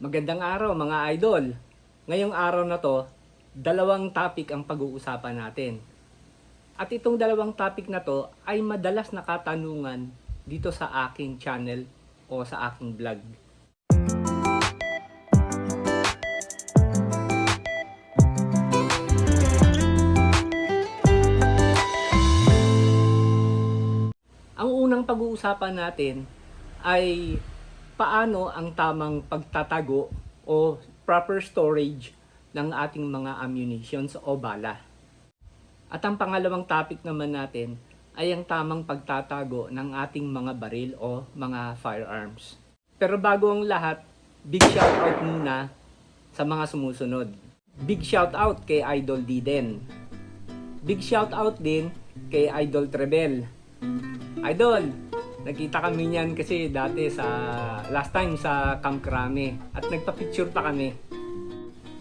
Magandang araw mga idol. Ngayong araw na to, dalawang topic ang pag-uusapan natin. At itong dalawang topic na to ay madalas na katanungan dito sa aking channel o sa aking vlog. Ang unang pag-uusapan natin ay paano ang tamang pagtatago o proper storage ng ating mga ammunitions o bala. At ang pangalawang topic naman natin ay ang tamang pagtatago ng ating mga baril o mga firearms. Pero bago ang lahat, big shout out muna sa mga sumusunod. Big shout out kay Idol Diden. Big shout out din kay Idol Trebel. Idol, nagkita kami niyan kasi dati sa last time sa Camp Krame at nagpa-picture pa kami.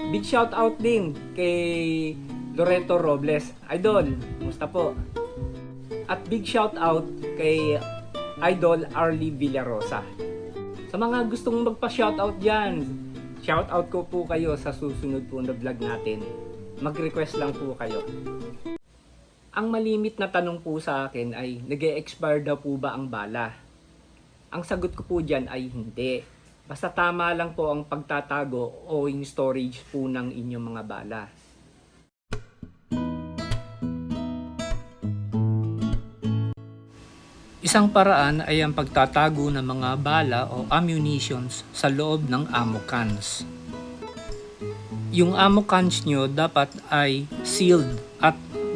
Big shout out din kay Loreto Robles. Idol, musta po? At big shout out kay Idol Arlie Villarosa. Sa mga gustong magpa-shoutout dyan, shoutout ko po kayo sa susunod po na vlog natin. Mag-request lang po kayo. Ang malimit na tanong po sa akin ay, nag expire daw po ba ang bala? Ang sagot ko po dyan ay hindi. Basta tama lang po ang pagtatago o yung storage po ng inyong mga bala. Isang paraan ay ang pagtatago ng mga bala o ammunitions sa loob ng ammo cans. Yung ammo cans nyo dapat ay sealed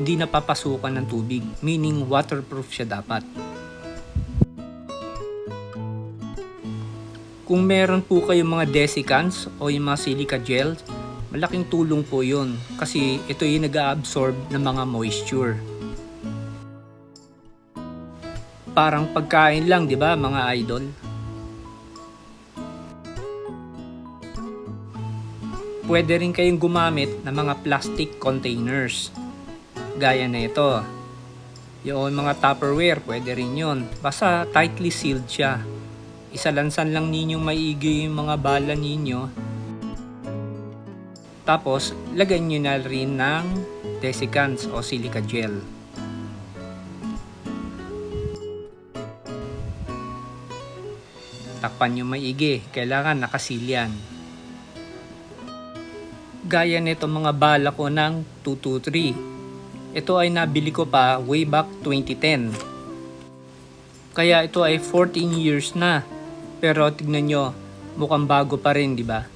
di napapasukan ng tubig, meaning waterproof siya dapat. Kung meron po kayong mga desiccants o yung mga silica gel, malaking tulong po yun kasi ito yung nag-absorb ng mga moisture. Parang pagkain lang, di ba mga idol? Pwede rin kayong gumamit ng mga plastic containers. Gaya na ito. Yung mga Tupperware, pwede rin yun. Basta tightly sealed siya. Isalansan lang ninyong maigi yung mga bala ninyo. Tapos, lagyan nyo na rin ng desiccants o silica gel. Takpan nyo maigi. Kailangan nakasilyan. Gaya nito mga bala ko ng 223. Ito ay nabili ko pa way back 2010. Kaya ito ay 14 years na. Pero tignan nyo, mukhang bago pa rin, di ba?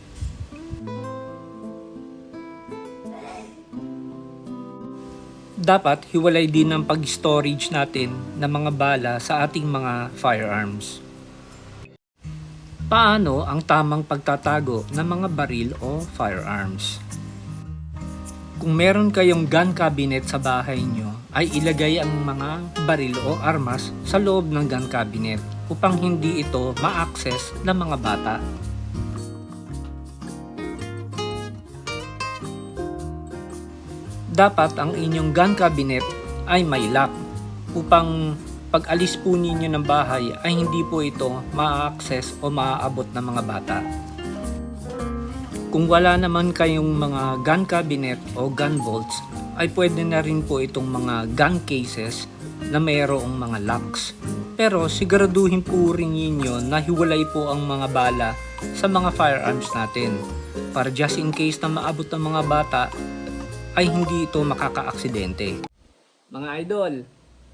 Dapat hiwalay din ang pag-storage natin ng mga bala sa ating mga firearms. Paano ang tamang pagtatago ng mga baril o firearms? Kung meron kayong gun cabinet sa bahay nyo, ay ilagay ang mga baril o armas sa loob ng gun cabinet upang hindi ito ma-access ng mga bata. Dapat ang inyong gun cabinet ay may lock upang pag alis po ninyo ng bahay ay hindi po ito ma-access o maaabot ng mga bata. Kung wala naman kayong mga gun cabinet o gun vaults, ay pwede na rin po itong mga gun cases na mayroong mga locks. Pero siguraduhin po rin ninyo na hiwalay po ang mga bala sa mga firearms natin para just in case na maabot ng mga bata ay hindi ito makakaaksidente. Mga idol,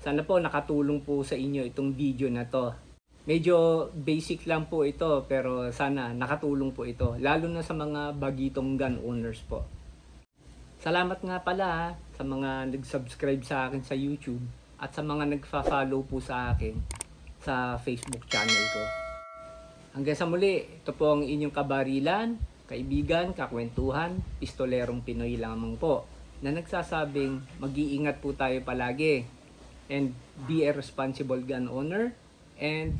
sana po nakatulong po sa inyo itong video na to. Medyo basic lang po ito pero sana nakatulong po ito lalo na sa mga bagitong gun owners po. Salamat nga pala sa mga nag-subscribe sa akin sa YouTube at sa mga nagfa-follow po sa akin sa Facebook channel ko. Hanggang sa muli, ito po ang inyong kabarilan, kaibigan, kakwentuhan, pistolerong Pinoy lamang po na nagsasabing mag-iingat po tayo palagi and be a responsible gun owner and